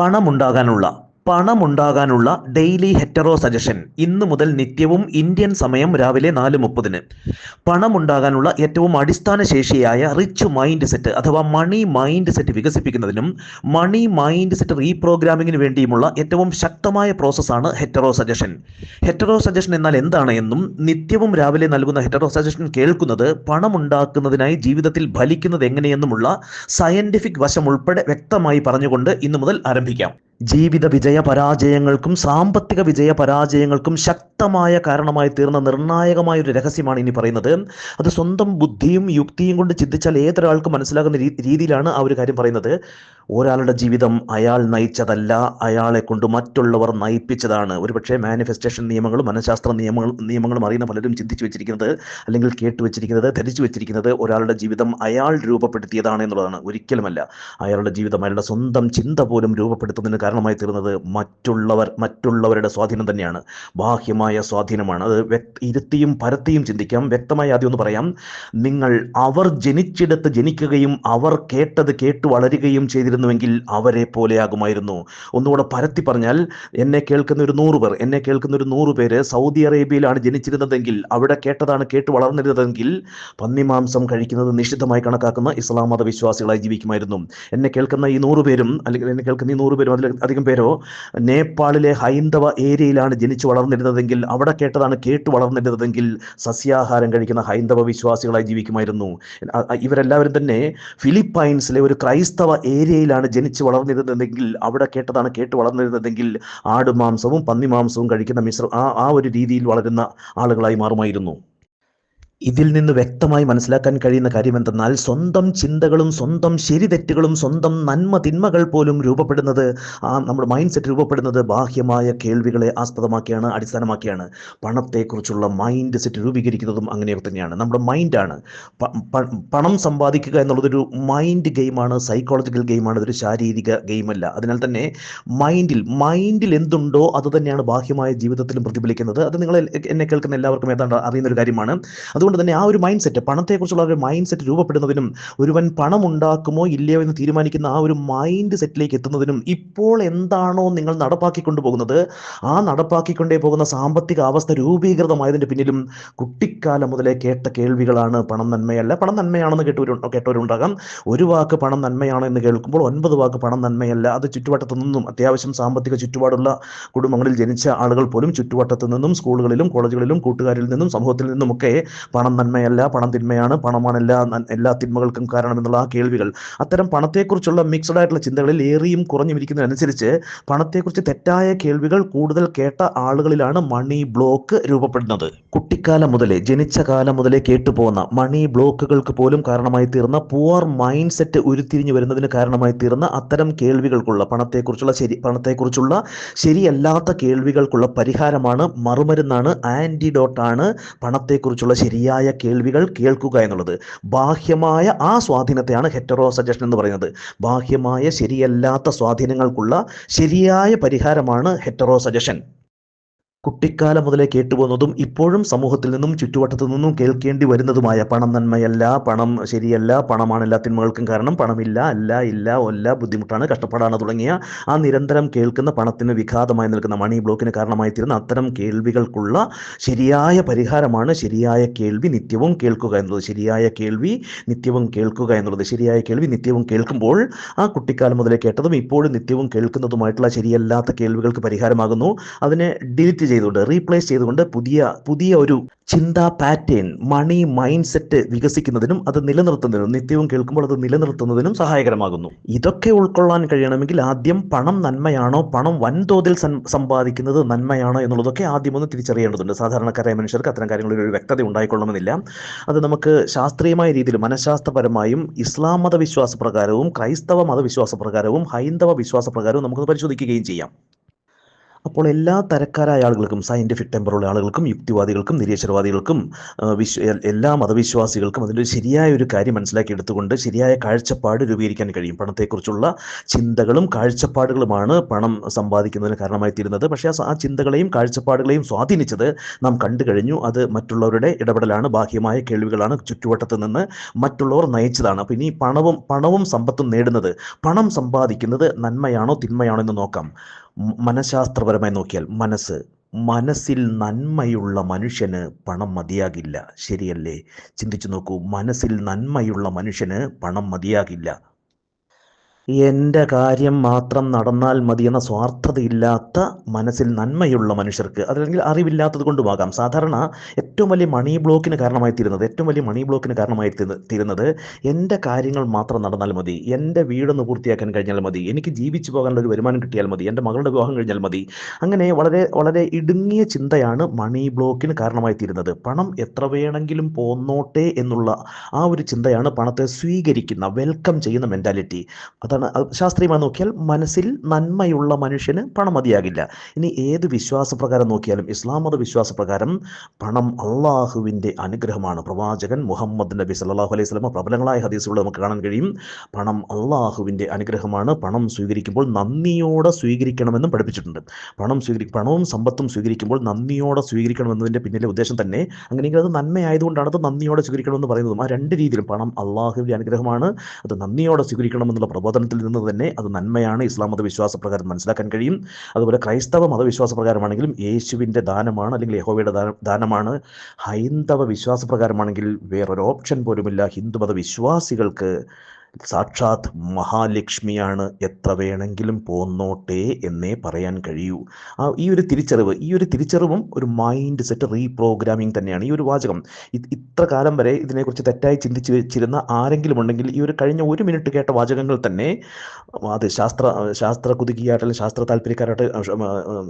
പണമുണ്ടാകാനുള്ള പണമുണ്ടാകാനുള്ള ഡെയിലി ഹെറ്ററോ സജഷൻ. ഇന്നു മുതൽ നിത്യവും ഇന്ത്യൻ സമയം രാവിലെ നാല് മുപ്പതിന്. പണമുണ്ടാകാനുള്ള ഏറ്റവും അടിസ്ഥാന ശേഷിയായ റിച്ച് മൈൻഡ് സെറ്റ് അഥവാ മണി മൈൻഡ് സെറ്റ് വികസിപ്പിക്കുന്നതിനും മണി മൈൻഡ് സെറ്റ് റീപ്രോഗ്രാമിങ്ങിന് വേണ്ടിയുമുള്ള ഏറ്റവും ശക്തമായ പ്രോസസ്സാണ് ഹെറ്ററോ സജഷൻ. ഹെറ്ററോ സജഷൻ എന്നാൽ എന്താണ് എന്നും നിത്യവും രാവിലെ നൽകുന്ന ഹെറ്ററോ സജഷൻ കേൾക്കുന്നത് പണമുണ്ടാക്കുന്നതിനായി ജീവിതത്തിൽ ഫലിക്കുന്നത് എങ്ങനെയെന്നുമുള്ള സയന്റിഫിക് വശം ഉൾപ്പെടെ വ്യക്തമായി പറഞ്ഞുകൊണ്ട് ഇന്നു മുതൽ ആരംഭിക്കാം. ജീവിത വിജയ പരാജയങ്ങൾക്കും സാമ്പത്തിക വിജയ പരാജയങ്ങൾക്കും ശക്തമായ കാരണമായി തീർന്ന നിർണായകമായ ഒരു രഹസ്യമാണ് ഇനി പറയുന്നത്. അത് സ്വന്തം ബുദ്ധിയും യുക്തിയും കൊണ്ട് ചിന്തിച്ചാൽ ഏതൊരാൾക്കും മനസ്സിലാകുന്ന രീതിയിലാണ് ആ ഒരു കാര്യം പറയുന്നത്. ഒരാളുടെ ജീവിതം അയാൾ നയിച്ചതല്ല അയാളെ കൊണ്ട് മറ്റുള്ളവർ നയിപ്പിച്ചതാണ്. ഒരുപക്ഷെ മാനിഫെസ്റ്റേഷൻ നിയമങ്ങളും മനഃശാസ്ത്ര നിയമങ്ങൾ നിയമങ്ങളും അറിയുന്ന പലരും ചിന്തിച്ചു വെച്ചിരിക്കുന്നത് അല്ലെങ്കിൽ കേട്ടു വെച്ചിരിക്കുന്നത് ധരിച്ചു വെച്ചിരിക്കുന്നത് ഒരാളുടെ ജീവിതം അയാൾ രൂപപ്പെടുത്തിയതാണ് എന്നുള്ളതാണ്. ഒരിക്കലുമല്ല. അയാളുടെ ജീവിതം അയാളുടെ സ്വന്തം ചിന്ത പോലും രൂപപ്പെടുത്തുന്നതിന് കാരണമായി തീർന്നത് മറ്റുള്ളവർ മറ്റുള്ളവരുടെ സ്വാധീനം തന്നെയാണ്. ബാഹ്യമായ സ്വാധീനമാണ്. അത് ഇരുത്തിയും പരത്തിയും ചിന്തിക്കാം. വ്യക്തമായി ആദ്യം ഒന്ന് പറയാം. നിങ്ങൾ അവർ ജനിച്ചിടത്ത് ജനിക്കുകയും അവർ കേട്ടത് കേട്ട് വളരുകയും ചെയ്തിരുന്നുവെങ്കിൽ അവരെ പോലെയാകുമായിരുന്നു. ഒന്നുകൂടെ പരത്തി പറഞ്ഞാൽ എന്നെ കേൾക്കുന്ന ഒരു നൂറ് പേർ എന്നെ കേൾക്കുന്ന ഒരു നൂറ് പേര് സൗദി അറേബ്യയിലാണ് ജനിച്ചിരുന്നതെങ്കിൽ അവിടെ കേട്ടതാണ് കേട്ട് വളർന്നിരുന്നതെങ്കിൽ പന്നിമാംസം കഴിക്കുന്നത് നിഷിദ്ധമായി കണക്കാക്കുന്ന ഇസ്ലാം മത വിശ്വാസികളായി ജീവിക്കുമായിരുന്നു. എന്നെ കേൾക്കുന്ന ഈ നൂറ് പേരും അല്ലെങ്കിൽ എന്നെ കേൾക്കുന്ന ഈ നൂറ് പേരും അതിൽ അധികം പേരോ നേപ്പാളിലെ ഹൈന്ദവ ഏരിയയിലാണ് ജനിച്ചു വളർന്നിരുന്നതെങ്കിൽ അവിടെ കേട്ടതാണ് കേട്ട് വളർന്നിരുന്നതെങ്കിൽ സസ്യാഹാരം കഴിക്കുന്ന ഹൈന്ദവ വിശ്വാസികളായി ജീവിക്കുമായിരുന്നു. ഇവരെല്ലാവരും തന്നെ ഫിലിപ്പൈൻസിലെ ഒരു ക്രൈസ്തവ ഏരിയയിലാണ് ജനിച്ചു വളർന്നിരുന്നതെങ്കിൽ അവിടെ കേട്ടതാണ് കേട്ട് വളർന്നിരുന്നതെങ്കിൽ ആടുമാംസവും പന്നിമാംസവും കഴിക്കുന്ന മിശ്ര ആ ആ ഒരു രീതിയിൽ വളരുന്ന ആളുകളായി മാറുമായിരുന്നു. ഇതിൽ നിന്ന് വ്യക്തമായി മനസ്സിലാക്കാൻ കഴിയുന്ന കാര്യം എന്തെന്നാൽ സ്വന്തം ചിന്തകളും സ്വന്തം ശരിതെറ്റുകളും സ്വന്തം നന്മ തിന്മകൾ പോലും രൂപപ്പെടുന്നത് ആ നമ്മുടെ മൈൻഡ് സെറ്റ് രൂപപ്പെടുന്നത് ബാഹ്യമായ കേൾവികളെ ആസ്പദമാക്കിയാണ് അടിസ്ഥാനമാക്കിയാണ്. പണത്തെക്കുറിച്ചുള്ള മൈൻഡ് സെറ്റ് രൂപീകരിക്കുന്നതും അങ്ങനെയൊക്കെ തന്നെയാണ്. നമ്മുടെ മൈൻഡാണ് പണം സമ്പാദിക്കുക എന്നുള്ളതൊരു മൈൻഡ് ഗെയിമാണ് സൈക്കോളജിക്കൽ ഗെയിമാണ് ഇതൊരു ശാരീരിക ഗെയിമല്ല അതിനാൽ തന്നെ മൈൻഡിൽ മൈൻഡിൽ എന്തുണ്ടോ അത് തന്നെയാണ് ബാഹ്യമായ ജീവിതത്തിലും പ്രതിഫലിക്കുന്നത്. അത് നിങ്ങൾ എന്നെ കേൾക്കുന്ന എല്ലാവർക്കും ഏതാണ്ട് അറിയുന്ന ഒരു കാര്യമാണ്. അതുകൊണ്ട് തന്നെ ആ ഒരു മൈൻഡ് സെറ്റ് പണത്തെക്കുറിച്ചുള്ള ഒരു മൈൻഡ് സെറ്റ് രൂപപ്പെടുന്നതിനും ഒരുവൻ പണം ഉണ്ടാക്കുമോ ഇല്ലയോ എന്ന് തീരുമാനിക്കുന്ന ആ ഒരു മൈൻഡ് സെറ്റിലേക്ക് എത്തുന്നതിനും ഇപ്പോൾ എന്താണോ നിങ്ങൾ നടപ്പാക്കിക്കൊണ്ടു പോകുന്നത് ആ നടപ്പാക്കിക്കൊണ്ടേ പോകുന്ന സാമ്പത്തിക അവസ്ഥ രൂപീകൃതമായതിന്റെ പിന്നിലും കുട്ടിക്കാലം മുതലേ കേട്ട കേൾവികളാണ് പണം നന്മയല്ല. പണം നന്മയാണെന്ന് കേട്ടവരു കേട്ടവരുണ്ടാകാം. ഒരു വാക്ക് പണം നന്മയാണ് എന്ന് കേൾക്കുമ്പോൾ ഒൻപത് വാക്ക് പണം നന്മയല്ല. അത് ചുറ്റുവട്ടത്തു നിന്നും അത്യാവശ്യം സാമ്പത്തിക ചുറ്റുപാടുള്ള കുടുംബങ്ങളിൽ ജനിച്ച ആളുകൾ പോലും ചുറ്റുവട്ടത്തു നിന്നും സ്കൂളുകളിലും കോളേജുകളിലും കൂട്ടുകാരിൽ നിന്നും സമൂഹത്തിൽ നിന്നുമൊക്കെ പണം നന്മയല്ല പണം തിന്മയാണ് പണമാണ് എല്ലാ എല്ലാ തിന്മകൾക്കും കാരണം എന്നുള്ള ആ കേൾവികൾ. അത്തരം പണത്തെക്കുറിച്ചുള്ള മിക്സഡ് ആയിട്ടുള്ള ചിന്തകളിൽ ഏറിയും കുറഞ്ഞും ഇരിക്കുന്നതനുസരിച്ച് പണത്തെക്കുറിച്ച് തെറ്റായ കേൾവികൾ കൂടുതൽ കേട്ട ആളുകളിലാണ് മണി ബ്ലോക്ക് രൂപപ്പെടുന്നത്. കുട്ടിക്കാലം മുതലേ ജനിച്ച കാലം മുതലേ കേട്ടുപോകുന്ന മണി ബ്ലോക്കുകൾക്ക് പോലും കാരണമായി തീർന്ന പുവർ മൈൻഡ് സെറ്റ് ഉരുത്തിരിഞ്ഞു വരുന്നതിന് കാരണമായി തീർന്ന അത്തരം കേൾവികൾക്കുള്ള പണത്തെക്കുറിച്ചുള്ള ശരി പണത്തെക്കുറിച്ചുള്ള ശരിയല്ലാത്ത കേൾവികൾക്കുള്ള പരിഹാരമാണ് മറുമരുന്നാണ് ആന്റിഡോട്ടാണ് പണത്തെക്കുറിച്ചുള്ള ശരിയായ കേൾവികൾ കേൾക്കുക എന്നുള്ളത് ബാഹ്യമായ ആ സ്വാധീനത്തെയാണ് ഹെറ്ററോ സജഷൻ എന്ന് പറയുന്നത്. ബാഹ്യമായ ശരിയല്ലാത്ത സ്വാധീനങ്ങൾക്കുള്ള ശരിയായ പരിഹാരമാണ് ഹെറ്ററോ സജഷൻ കുട്ടിക്കാലം മുതലേ കേട്ടുപോകുന്നതും ഇപ്പോഴും സമൂഹത്തിൽ നിന്നും ചുറ്റുവട്ടത്തു നിന്നും കേൾക്കേണ്ടി വരുന്നതുമായ പണം നന്മയല്ല പണം ശരിയല്ല പണമാണ് എല്ലാ തിന്മകൾക്കും കാരണം പണമില്ല അല്ല ഇല്ല ഒല്ല ബുദ്ധിമുട്ടാണ് കഷ്ടപ്പാടാണ് തുടങ്ങിയ ആ നിരന്തരം കേൾക്കുന്ന പണത്തിന് വിഘാതമായി നിൽക്കുന്ന മണി ബ്ലോക്കിന് കാരണമായി തീരുന്ന അത്തരം കേൾവികൾക്കുള്ള ശരിയായ പരിഹാരമാണ് ശരിയായ കേൾവി നിത്യവും കേൾക്കുക എന്നുള്ളത്. ശരിയായ കേൾവി നിത്യവും കേൾക്കുക എന്നുള്ളത്. ശരിയായ കേൾവി നിത്യവും കേൾക്കുമ്പോൾ ആ കുട്ടിക്കാലം മുതലേ കേട്ടതും ഇപ്പോഴും നിത്യവും കേൾക്കുന്നതുമായിട്ടുള്ള ശരിയല്ലാത്ത കേൾവികൾക്ക് പരിഹാരമാകുന്നു. അതിനെ ഡിലീറ്റ് ചെയ്തുകൊണ്ട് റീപ്ലേസ് ചെയ്തുകൊണ്ട് പുതിയ പുതിയ ഒരു ചിന്താ പാറ്റേൺ മണി മൈൻഡ് സെറ്റ് വികസിക്കുന്നതിനും അത് നിലനിർത്തുന്നതിനും നിത്യവും കേൾക്കുമ്പോൾ അത് നിലനിർത്തുന്നതിനും സഹായകരമാകുന്നു. ഇതൊക്കെ ഉൾക്കൊള്ളാൻ കഴിയണമെങ്കിൽ ആദ്യം പണം നന്മയാണോ പണം വൻതോതിൽ സമ്പാദിക്കുന്നത് നന്മയാണോ എന്നുള്ളതൊക്കെ ആദ്യം ഒന്ന് തിരിച്ചറിയേണ്ടതുണ്ട്. സാധാരണക്കാരായ മനുഷ്യർക്ക് അത്തരം കാര്യങ്ങളിൽ ഒരു വ്യക്തത ഉണ്ടായിക്കൊള്ളണമെന്നില്ല. അത് നമുക്ക് ശാസ്ത്രീയമായ രീതിയിൽ മനഃശാസ്ത്രപരമായും ഇസ്ലാം മതവിശ്വാസ പ്രകാരവും ക്രൈസ്തവ മതവിശ്വാസ പ്രകാരവും ഹൈന്ദവ വിശ്വാസ പ്രകാരവും നമുക്കത് പരിശോധിക്കുകയും ചെയ്യാം. അപ്പോൾ എല്ലാ തരക്കാരായ ആളുകൾക്കും സയന്റിഫിക് ടെമ്പറുള്ള ആളുകൾക്കും യുക്തിവാദികൾക്കും നിരീശ്വരവാദികൾക്കും വിശ്വ എല്ലാ മതവിശ്വാസികൾക്കും അതിന്റെ ശരിയായ ഒരു കാര്യം മനസ്സിലാക്കി എടുത്തുകൊണ്ട് ശരിയായ കാഴ്ചപ്പാട് രൂപീകരിക്കാൻ കഴിയും. പണത്തെക്കുറിച്ചുള്ള ചിന്തകളും കാഴ്ചപ്പാടുകളുമാണ് പണം സമ്പാദിക്കുന്നതിന് കാരണമായി തീരുന്നത്. പക്ഷേ ആ ചിന്തകളെയും കാഴ്ചപ്പാടുകളെയും സ്വാധീനിച്ചത് നാം കണ്ടു കഴിഞ്ഞു. അത് മറ്റുള്ളവരുടെ ഇടപെടലാണ്. ബാഹ്യമായ കേൾവികളാണ് ചുറ്റുവട്ടത്ത് നിന്ന് മറ്റുള്ളവർ നയിച്ചതാണ്. അപ്പോൾ ഇനി പണവും പണവും സമ്പത്തും നേടുന്നത് പണം സമ്പാദിക്കുന്നത് നന്മയാണോ തിന്മയാണോ എന്ന് നോക്കാം. മനഃശാസ്ത്രപരമായി നോക്കിയാൽ മനസ്സ് മനസ്സിൽ നന്മയുള്ള മനുഷ്യന് പണം മതിയാകില്ല. ശരിയല്ലേ? ചിന്തിച്ചു നോക്കൂ. മനസ്സിൽ നന്മയുള്ള മനുഷ്യന് പണം മതിയാകില്ല. എന്റെ കാര്യം മാത്രം നടന്നാൽ മതിയെന്ന സ്വാർത്ഥതയില്ലാത്ത മനസ്സിൽ നന്മയുള്ള മനുഷ്യർക്ക് അതല്ലെങ്കിൽ അറിവില്ലാത്തത് കൊണ്ടുമാകാം. സാധാരണ ഏറ്റവും വലിയ മണി ബ്ലോക്കിന് കാരണമായി തീരുന്നത് ഏറ്റവും വലിയ മണി ബ്ലോക്കിന് കാരണമായി തീരുന്ന- തീരുന്നത് എന്റെ കാര്യങ്ങൾ മാത്രം നടന്നാൽ മതി എന്റെ വീടൊന്ന് പൂർത്തിയാക്കാൻ കഴിഞ്ഞാൽ മതി എനിക്ക് ജീവിച്ചു പോകാനുള്ള ഒരു വരുമാനം കിട്ടിയാൽ മതി എന്റെ മകളുടെ വിവാഹം കഴിഞ്ഞാൽ മതി. അങ്ങനെ വളരെ വളരെ ഇടുങ്ങിയ ചിന്തയാണ് മണി ബ്ലോക്കിന് കാരണമായി തീരുന്നത് പണം എത്ര വേണമെങ്കിലും പോന്നോട്ടെ എന്നുള്ള ആ ഒരു ചിന്തയാണ് പണത്തെ സ്വീകരിക്കുന്ന വെൽക്കം ചെയ്യുന്ന മെന്റാലിറ്റി അതാണ് അത് ശാസ്ത്രീയമായി നോക്കിയാൽ മനസ്സിൽ നന്മയുള്ള മനുഷ്യന് പണം മതിയാകില്ല. ഇനി ഏത് വിശ്വാസപ്രകാരം നോക്കിയാലും ഇസ്ലാം മത വിശ്വാസപ്രകാരം പണം അള്ളാഹുവിന്റെ അനുഗ്രഹമാണ്. പ്രവാചകൻ മുഹമ്മദ് നബി സല്ലാഹു അലൈഹി സ്വലമ പ്രബലങ്ങളായ ഹദീസുകൾ നമുക്ക് കാണാൻ കഴിയും. പണം അള്ളാഹുവിന്റെ അനുഗ്രഹമാണ്. പണം സ്വീകരിക്കുമ്പോൾ നന്ദിയോടെ സ്വീകരിക്കണമെന്നും പഠിപ്പിച്ചിട്ടുണ്ട്. പണം സ്വീകരി പണവും സമ്പത്തും സ്വീകരിക്കുമ്പോൾ നന്ദിയോടെ സ്വീകരിക്കണമെന്നതിന്റെ പിന്നിലെ ഉദ്ദേശം തന്നെ അങ്ങനെയെങ്കിൽ അത് നന്മയായതുകൊണ്ടാണ് അത് നന്ദിയോടെ സ്വീകരിക്കണമെന്ന് പറയുന്നതും. ആ രണ്ട് രീതിയിലും പണം അള്ളാഹുവിന്റെ അനുഗ്രഹമാണ്. അത് നന്ദിയോടെ സ്വീകരിക്കണമെന്നുള്ള പ്രബോധനത്തിൽ നിന്ന് തന്നെ അത് നന്മയാണ്. ഇസ്ലാം മതവിശ്വാസ പ്രകാരം മനസ്സിലാക്കാൻ കഴിയും. അതുപോലെ ക്രൈസ്തവ മതവിശ്വാസ പ്രകാരമാണെങ്കിലും യേശുവിന്റെ ദാനമാണ് അല്ലെങ്കിൽ യഹോവയുടെ ദാനമാണ്. ഹൈന്ദവ വിശ്വാസ പ്രകാരമാണെങ്കിൽ വേറൊരു ഓപ്ഷൻ പോലുമില്ല. ഹിന്ദുമത വിശ്വാസികൾക്ക് സാക്ഷാത് മഹാലക്ഷ്മിയാണ് എത്ര വേണമെങ്കിലും പോന്നോട്ടെ എന്നേ പറയാൻ കഴിയൂ. ആ ഈ ഒരു തിരിച്ചറിവ് ഈ ഒരു തിരിച്ചറിവും ഒരു മൈൻഡ് സെറ്റ് റീപ്രോഗ്രാമിംഗ് തന്നെയാണ് ഈ ഒരു വാചകം. ഇത്ര കാലം വരെ ഇതിനെക്കുറിച്ച് തെറ്റായി ചിന്തിച്ച് വെച്ചിരുന്ന ആരെങ്കിലും ഉണ്ടെങ്കിൽ ഈ ഒരു കഴിഞ്ഞ ഒരു മിനിറ്റ് കേട്ട വാചകങ്ങൾ തന്നെ അത് ശാസ്ത്ര ശാസ്ത്ര കുതുകിയാകട്ടെ ശാസ്ത്ര താല്പര്യക്കാരാകട്ടെ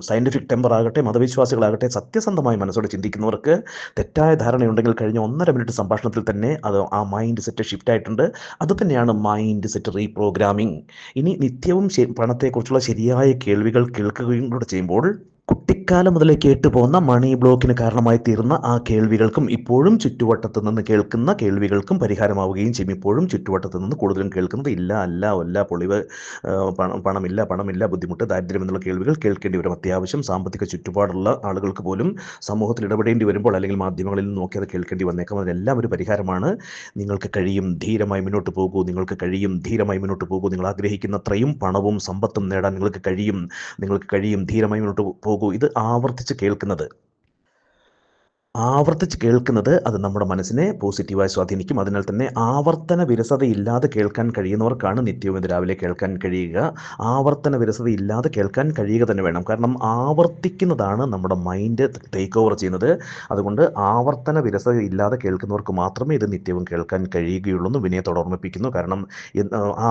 സയന്റിഫിക് ടെമ്പർ ആകട്ടെ മതവിശ്വാസികളാകട്ടെ സത്യസന്ധമായി മനസ്സോടെ ചിന്തിക്കുന്നവർക്ക് തെറ്റായ ധാരണയുണ്ടെങ്കിൽ കഴിഞ്ഞ ഒന്നര മിനിറ്റ് സംഭാഷണത്തിൽ തന്നെ അത് ആ മൈൻഡ് സെറ്റ് ഷിഫ്റ്റ് ആയിട്ടുണ്ട്. അത് തന്നെയാണ് മൈൻഡ് സെറ്റ് റീപ്രോഗ്രാമിംഗ് ഇനി നിത്യവും പണത്തെക്കുറിച്ചുള്ള ശരിയായ കേൾവികൾ കേൾക്കുകയും കൂടെ ചെയ്യുമ്പോൾ കുട്ടിക്കാലം മുതലേ കേട്ടുപോകുന്ന മണി ബ്ലോക്കിന് കാരണമായി തീർന്ന ആ കേൾവികൾക്കും ഇപ്പോഴും ചുറ്റുവട്ടത്ത് നിന്ന് കേൾക്കുന്ന കേൾവികൾക്കും പരിഹാരമാവുകയും ചെയ്യും. ഇപ്പോഴും ചുറ്റുവട്ടത്ത് നിന്ന് കൂടുതലും കേൾക്കുന്നത് ഇല്ല അല്ല ഒല്ല പൊളിവ് പണമില്ല പണമില്ല ബുദ്ധിമുട്ട് ദാരിദ്ര്യം എന്നുള്ള കേൾവികൾ കേൾക്കേണ്ടി വരും. അത്യാവശ്യം സാമ്പത്തിക ചുറ്റുപാടുള്ള ആളുകൾക്ക് പോലും സമൂഹത്തിൽ ഇടപെടേണ്ടി വരുമ്പോൾ അല്ലെങ്കിൽ മാധ്യമങ്ങളിൽ നിന്ന് നോക്കി അത് കേൾക്കേണ്ടി വന്നേക്കാം. അതിനെല്ലാം ഒരു പരിഹാരമാണ്. നിങ്ങൾക്ക് കഴിയും ധീരമായി മുന്നോട്ട് പോകൂ. നിങ്ങൾക്ക് കഴിയും ധീരമായി മുന്നോട്ട് പോകൂ. നിങ്ങൾ ആഗ്രഹിക്കുന്നത്രയും പണവും സമ്പത്തും നേടാൻ നിങ്ങൾക്ക് കഴിയും. നിങ്ങൾക്ക് കഴിയും ധീരമായി മുന്നോട്ട് പോകൂ ഇത് ആവർത്തിച്ച് കേൾക്കുന്നത്. ആവർത്തിച്ച് കേൾക്കുന്നത് അത് നമ്മുടെ മനസ്സിനെ പോസിറ്റീവായി സ്വാധീനിക്കും. അതിനാൽ തന്നെ ആവർത്തന വിരസത ഇല്ലാതെ കേൾക്കാൻ കഴിയുന്നവർക്കാണ് നിത്യവും ഇത് രാവിലെ കേൾക്കാൻ കഴിയുക. ആവർത്തന വിരസത ഇല്ലാതെ കേൾക്കാൻ കഴിയുക തന്നെ വേണം. കാരണം ആവർത്തിക്കുന്നതാണ് നമ്മുടെ മൈൻഡ് ടേക്ക് ഓവർ ചെയ്യുന്നത്. അതുകൊണ്ട് ആവർത്തന വിരസത ഇല്ലാതെ കേൾക്കുന്നവർക്ക് മാത്രമേ ഇത് നിത്യവും കേൾക്കാൻ കഴിയുകയുള്ളൂ എന്ന് വിനയത്തോട് ഓർമ്മിപ്പിക്കുന്നു. കാരണം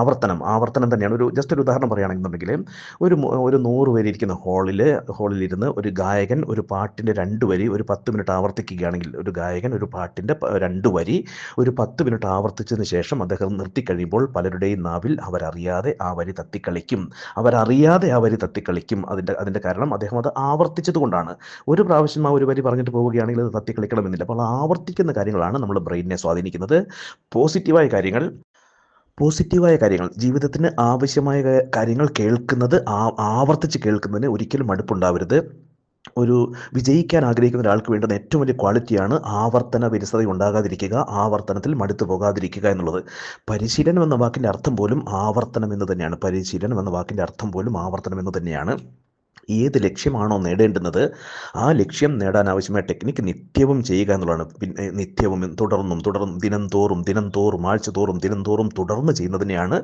ആവർത്തനം ആവർത്തനം തന്നെയാണ്. ഒരു ജസ്റ്റ് ഒരു ഉദാഹരണം പറയുകയാണെന്നുണ്ടെങ്കിൽ ഒരു ഒരു നൂറ് ഇരിക്കുന്ന ഹാളിൽ ഹാളിലിരുന്ന് ഒരു ഗായകൻ ഒരു പാട്ടിന്റെ രണ്ട് വരി ഒരു പത്ത് മിനിറ്റ് ആവർത്തിക്കുകയാണെങ്കിൽ ഒരു ഗായകൻ ഒരു പാട്ടിന്റെ രണ്ട് വരി ഒരു പത്ത് മിനിറ്റ് ആവർത്തിച്ചതിന് ശേഷം അദ്ദേഹം നിർത്തിക്കഴിയുമ്പോൾ പലരുടെയും നാവിൽ അവരറിയാതെ ആ വരി തത്തിക്കളിക്കും. അവരറിയാതെ ആ വരി തത്തിക്കളിക്കും. അതിന്റെ അതിന്റെ കാരണം അദ്ദേഹം അത് ആവർത്തിച്ചതുകൊണ്ടാണ്. ഒരു പ്രാവശ്യം ആ ഒരു വരി പറഞ്ഞിട്ട് പോവുകയാണെങ്കിൽ അത് തത്തിക്കളിക്കണമെന്നില്ല. അപ്പോൾ ആവർത്തിക്കുന്ന കാര്യങ്ങളാണ് നമ്മുടെ ബ്രെയിനിനെ സ്വാധീനിക്കുന്നത്. പോസിറ്റീവായ കാര്യങ്ങൾ പോസിറ്റീവായ കാര്യങ്ങൾ ജീവിതത്തിന് ആവശ്യമായ കാര്യങ്ങൾ കേൾക്കുന്നത് ആവർത്തിച്ച് കേൾക്കുന്നതിന് ഒരിക്കലും മടുപ്പുണ്ടാവരുത്. ഒരു വിജയിക്കാൻ ആഗ്രഹിക്കുന്ന ഒരാൾക്ക് വേണ്ടുന്ന ഏറ്റവും വലിയ ക്വാളിറ്റിയാണ് ആവർത്തന വിരസത ഉണ്ടാകാതിരിക്കുക ആവർത്തനത്തിൽ മടുത്തു പോകാതിരിക്കുക എന്നുള്ളത്. പരിശീലനം എന്ന വാക്കിന്റെ അർത്ഥം പോലും ആവർത്തനം എന്ന് തന്നെയാണ്. പരിശീലനം എന്ന വാക്കിന്റെ അർത്ഥം പോലും ആവർത്തനം എന്ന് തന്നെയാണ്. ഏത് ലക്ഷ്യമാണോ നേടേണ്ടുന്നത് ആ ലക്ഷ്യം നേടാൻ ആവശ്യമായ ടെക്നിക്ക് നിത്യവും ചെയ്യുക എന്നുള്ളതാണ്. പിന്നെ നിത്യവും തുടർന്നും തുടർന്നും ദിനം തോറും ദിനം തോറും ആഴ്ച തോറും ദിനം തോറും തുടർന്ന് ചെയ്യുന്നതിനെയാണ്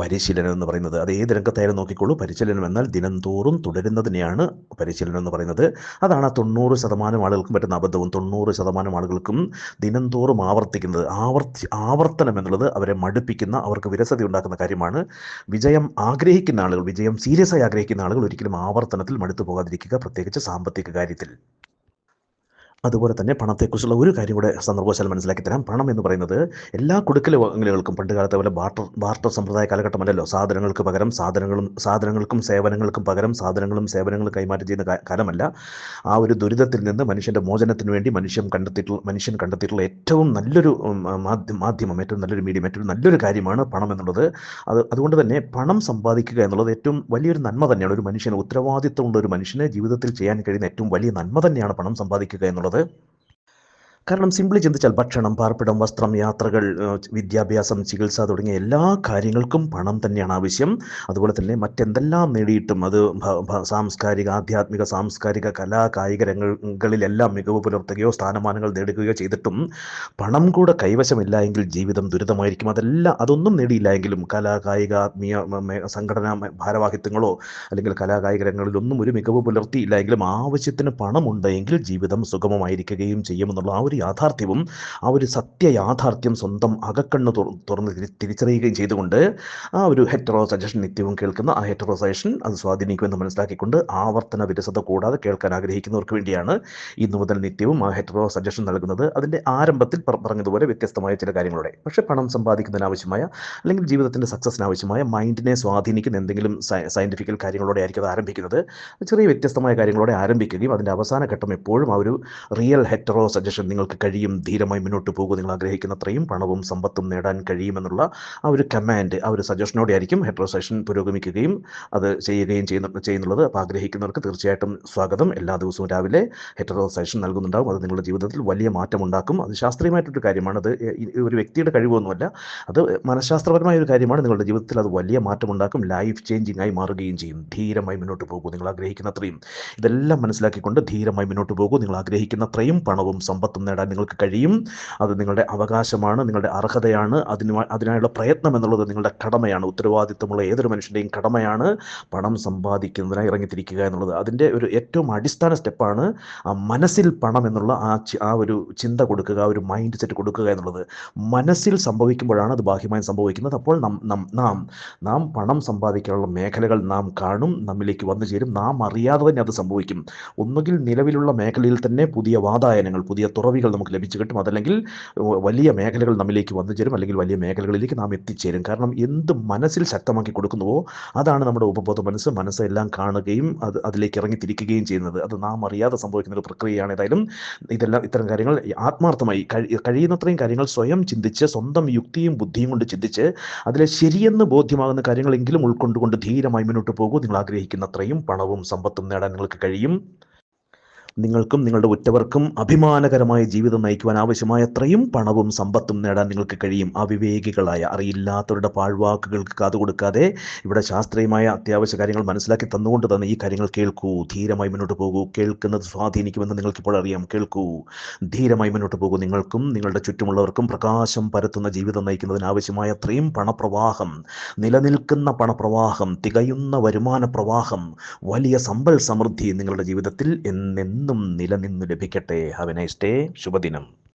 പരിശീലനം എന്ന് പറയുന്നത്. അത് ഏത് രംഗത്തായാലും നോക്കിക്കോളൂ. പരിശീലനം എന്നാൽ ദിനം തോറും തുടരുന്നതിനെയാണ് പരിശീലനം എന്ന് പറയുന്നത്. അതാണ് ആ തൊണ്ണൂറ് ശതമാനം ആളുകൾക്കും പറ്റുന്ന അബദ്ധവും. തൊണ്ണൂറ് ശതമാനം ആളുകൾക്കും ദിനം തോറും ആവർത്തിക്കുന്നത്. ആവർത്തി ആവർത്തനം എന്നുള്ളത് അവരെ മടുപ്പിക്കുന്ന അവർക്ക് വിരസത ഉണ്ടാക്കുന്ന കാര്യമാണ്. വിജയം ആഗ്രഹിക്കുന്ന ആളുകൾ വിജയം സീരിയസായി ആഗ്രഹിക്കുന്ന ആളുകൾ ഒരിക്കലും ആവർത്തനത്തിൽ മടുത്തു പോകാതിരിക്കുക പ്രത്യേകിച്ച് സാമ്പത്തിക കാര്യത്തിൽ. അതുപോലെ തന്നെ പണത്തെക്കുറിച്ചുള്ള ഒരു കാര്യം കൂടെ സന്ദർഭവശാൽ മനസ്സിലാക്കി തരാം. പണം എന്ന് പറയുന്നത് എല്ലാ കൊടുക്കലുകൾക്കും പണ്ട് കാലത്തെ പോലെ ബാർട്ടർ ബാർട്ടർ സമ്പ്രദായ കാലഘട്ടമല്ലല്ലോ. സാധനങ്ങൾക്ക് പകരം സാധനങ്ങളും സാധനങ്ങൾക്കും സേവനങ്ങൾക്കും പകരം സാധനങ്ങളും സേവനങ്ങളും കൈമാറ്റം ചെയ്യുന്ന കാലമല്ല. ആ ഒരു ദുരിതത്തിൽ നിന്ന് മനുഷ്യന്റെ മോചനത്തിന് വേണ്ടി മനുഷ്യൻ കണ്ടെത്തിയിട്ടുള്ള മനുഷ്യൻ കണ്ടെത്തിയിട്ടുള്ള ഏറ്റവും നല്ലൊരു മാധ്യമ ഏറ്റവും നല്ലൊരു മീഡിയം ഏറ്റവും നല്ലൊരു കാര്യമാണ് പണം എന്നുള്ളത്. അത് അതുകൊണ്ട് തന്നെ പണം സമ്പാദിക്കുക എന്നുള്ളത് ഏറ്റവും വലിയൊരു നന്മ തന്നെയാണ്. ഒരു മനുഷ്യന് ഉത്തരവാദിത്തമുള്ള ഒരു മനുഷ്യന് ജീവിതത്തിൽ ചെയ്യാൻ കഴിയുന്ന ഏറ്റവും വലിയ നന്മ തന്നെയാണ് പണം സമ്പാദിക്കുക എന്നുള്ളത്. பண்ணுறது കാരണം സിംപ്ലി ചിന്തിച്ചാൽ ഭക്ഷണം പാർപ്പിടം വസ്ത്രം യാത്രകൾ വിദ്യാഭ്യാസം ചികിത്സ തുടങ്ങിയ എല്ലാ കാര്യങ്ങൾക്കും പണം തന്നെയാണ് ആവശ്യം. അതുപോലെ തന്നെ മറ്റെന്തെല്ലാം നേടിയിട്ടും അത് സാംസ്കാരിക ആധ്യാത്മിക സാംസ്കാരിക കലാ കായിക രംഗങ്ങളിലെല്ലാം മികവ് പുലർത്തുകയോ സ്ഥാനമാനങ്ങൾ നേടുകയോ ചെയ്തിട്ടും പണം കൂടെ കൈവശമില്ല എങ്കിൽ ജീവിതം ദുരിതമായിരിക്കും. അതെല്ലാം അതൊന്നും നേടിയില്ല എങ്കിലും കലാ കായിക ആത്മീയ സംഘടനാ ഭാരവാഹിത്വങ്ങളോ അല്ലെങ്കിൽ കലാ കായിക രംഗങ്ങളിലൊന്നും ഒരു മികവ് പുലർത്തിയില്ല എങ്കിലും ആവശ്യത്തിന് പണമുണ്ടെങ്കിൽ ജീവിതം സുഗമമായിരിക്കുകയും ചെയ്യുമെന്നുള്ള ആ ഒരു യാഥാർത്ഥ്യവും ആ ഒരു സത്യ യാഥാർത്ഥ്യം സ്വന്തം അകക്കണ്ണ് തുറ- തുറന്ന് തിരിച്ചറിയുകയും ചെയ്തുകൊണ്ട് ആ ഒരു ഹെറ്ററോ സജഷൻ നിത്യവും കേൾക്കുന്ന ആ ഹെറ്ററോ സജഷൻ അത് സ്വാധീനിക്കുമെന്ന് മനസ്സിലാക്കിക്കൊണ്ട് ആവർത്തന വിരസത കൂടാതെ കേൾക്കാൻ ആഗ്രഹിക്കുന്നവർക്ക് വേണ്ടിയാണ് ഇന്നു മുതൽ നിത്യവും ആ ഹെറ്ററോ സജഷൻ നൽകുന്നത്. അതിന്റെ ആരംഭത്തിൽ പറഞ്ഞതുപോലെ വ്യത്യസ്തമായ ചില കാര്യങ്ങളോടെ. പക്ഷേ പണം സമ്പാദിക്കുന്നതിനാവശ്യമായ അല്ലെങ്കിൽ ജീവിതത്തിന്റെ സക്സസിന് ആവശ്യമായ മൈൻഡിനെ സ്വാധീനിക്കുന്ന എന്തെങ്കിലും സയന്റിഫിക്കൽ കാര്യങ്ങളോടെ ആയിരിക്കും അത് ആരംഭിക്കുന്നത്. ചെറിയ വ്യത്യസ്തമായ കാര്യങ്ങളോടെ ആരംഭിക്കുകയും അതിന്റെ അവസാന ഘട്ടം എപ്പോഴും ആ ഒരു റിയൽ ഹെറ്ററോ സജഷൻ നിങ്ങൾക്ക് കഴിയും. ധീരമായി മുന്നോട്ട് പോകുക നിങ്ങൾ ആഗ്രഹിക്കുന്നത്രയും പണവും സമ്പത്തും നേടാൻ കഴിയുമെന്നുള്ള ആ ഒരു കമാൻഡ് ആ ഒരു സജഷനോടെ ആയിരിക്കും ഹെറ്ററോ സെഷൻ പുരോഗമിക്കുകയും അത് ചെയ്യുകയും ചെയ്യുന്ന ചെയ്യുന്നുള്ളത്. അപ്പോൾ ആഗ്രഹിക്കുന്നവർക്ക് തീർച്ചയായിട്ടും സ്വാഗതം. എല്ലാ ദിവസവും രാവിലെ ഹെറ്ററോ സെഷൻ നൽകുന്നുണ്ടാവും. അത് നിങ്ങളുടെ ജീവിതത്തിൽ വലിയ മാറ്റം ഉണ്ടാക്കും അത് ശാസ്ത്രീയമായിട്ടൊരു കാര്യമാണ്. അത് ഒരു വ്യക്തിയുടെ കഴിവൊന്നുമല്ല. അത് മനഃശാസ്ത്രപരമായ ഒരു കാര്യമാണ്. നിങ്ങളുടെ ജീവിതത്തിൽ അത് വലിയ മാറ്റം ഉണ്ടാക്കും ലൈഫ് ചേഞ്ചിങ് ആയി മാറുകയും ചെയ്യും. ധീരമായി മുന്നോട്ട് പോകൂ നിങ്ങൾ ആഗ്രഹിക്കുന്നത്രയും. ഇതെല്ലാം മനസ്സിലാക്കിക്കൊണ്ട് ധീരമായി മുന്നോട്ട് പോകൂ നിങ്ങൾ ആഗ്രഹിക്കുന്നത്രയും പണവും സമ്പത്തും നേടാൻ നിങ്ങൾക്ക് കഴിയും. അത് നിങ്ങളുടെ അവകാശമാണ് നിങ്ങളുടെ അർഹതയാണ്. അതിന് അതിനായുള്ള പ്രയത്നം എന്നുള്ളത് നിങ്ങളുടെ കടമയാണ്. ഉത്തരവാദിത്തമുള്ള ഏതൊരു മനുഷ്യന്റെയും കടമയാണ് പണം സമ്പാദിക്കുന്നതിനായി ഇറങ്ങിത്തിരിക്കുക എന്നുള്ളത്. അതിന്റെ ഒരു ഏറ്റവും അടിസ്ഥാന സ്റ്റെപ്പാണ് ആ മനസ്സിൽ പണം എന്നുള്ള ആ ആ ഒരു ചിന്ത കൊടുക്കുക ഒരു മൈൻഡ് സെറ്റ് കൊടുക്കുക എന്നുള്ളത്. മനസ്സിൽ സംഭവിക്കുമ്പോഴാണ് അത് ബാഹ്യമായി സംഭവിക്കുന്നത്. അപ്പോൾ നാം നാം പണം സമ്പാദിക്കാനുള്ള മേഖലകൾ നാം കാണും നമ്മിലേക്ക് വന്നു ചേരും. നാം അറിയാതെ തന്നെ അത് സംഭവിക്കും. ഒന്നുകിൽ നിലവിലുള്ള മേഖലയിൽ തന്നെ പുതിയ വാതായനങ്ങൾ പുതിയ തുറവികൾ നമുക്ക് ലഭിച്ചു കിട്ടും. അതല്ലെങ്കിൽ വലിയ മേഖലകൾ നമ്മിലേക്ക് വന്നു ചേരും. അല്ലെങ്കിൽ വലിയ മേഖലകളിലേക്ക് നാം എത്തിച്ചേരും. കാരണം എന്ത് മനസ്സിൽ ശക്തമാക്കി കൊടുക്കുന്നുവോ അതാണ് നമ്മുടെ ഉപബോധ മനസ്സ്. മനസ്സെല്ലാം കാണുകയും അത് അതിലേക്ക് ഇറങ്ങി തിരിക്കുകയും ചെയ്യുന്നത്. അത് നാം അറിയാതെ സംഭവിക്കുന്ന ഒരു പ്രക്രിയയാണ്. ഏതായാലും ഇതെല്ലാം ഇത്തരം കാര്യങ്ങൾ ആത്മാർത്ഥമായി കഴി- കഴിയുന്നത്രയും കാര്യങ്ങൾ സ്വയം ചിന്തിച്ച് സ്വന്തം യുക്തിയും ബുദ്ധിയും കൊണ്ട് ചിന്തിച്ച് അതിലെ ശരിയെന്ന് ബോധ്യമാകുന്ന കാര്യങ്ങളെങ്കിലും ഉൾക്കൊണ്ടുകൊണ്ട് ധീരമായി മുന്നോട്ട് പോകൂ. നിങ്ങൾ ആഗ്രഹിക്കുന്നത്രയും പണവും സമ്പത്തും നേടാൻ നിങ്ങൾക്ക് കഴിയും. നിങ്ങൾക്കും നിങ്ങളുടെ ഉറ്റവർക്കും അഭിമാനകരമായ ജീവിതം നയിക്കുവാൻ ആവശ്യമായ അത്രയും പണവും സമ്പത്തും നേടാൻ നിങ്ങൾക്ക് കഴിയും. അവിവേകികളായ അറിയില്ലാത്തവരുടെ പാഴ്വാക്കുകൾക്ക് കാതുകൊടുക്കാതെ ഇവിടെ ശാസ്ത്രീയമായ അത്യാവശ്യ കാര്യങ്ങൾ മനസ്സിലാക്കി തന്നുകൊണ്ട് തന്നെ ഈ കാര്യങ്ങൾ കേൾക്കൂ. ധീരമായി മുന്നോട്ട് പോകൂ. കേൾക്കുന്നത് സ്വാധീനിക്കുമെന്ന് നിങ്ങൾക്കിപ്പോൾ അറിയാം. കേൾക്കൂ. ധീരമായി മുന്നോട്ട് പോകൂ. നിങ്ങൾക്കും നിങ്ങളുടെ ചുറ്റുമുള്ളവർക്കും പ്രകാശം പരത്തുന്ന ജീവിതം നയിക്കുന്നതിന് ആവശ്യമായ അത്രയും പണപ്രവാഹം നിലനിൽക്കുന്ന പണപ്രവാഹം തികയുന്ന വരുമാന പ്രവാഹം വലിയ സമ്പൽ സമൃദ്ധി നിങ്ങളുടെ ജീവിതത്തിൽ എന്നെന്നും നിലനിന്ന് ലഭിക്കട്ടെ. ഹാവ് എ നൈസ് ഡേ ശുഭദിനം.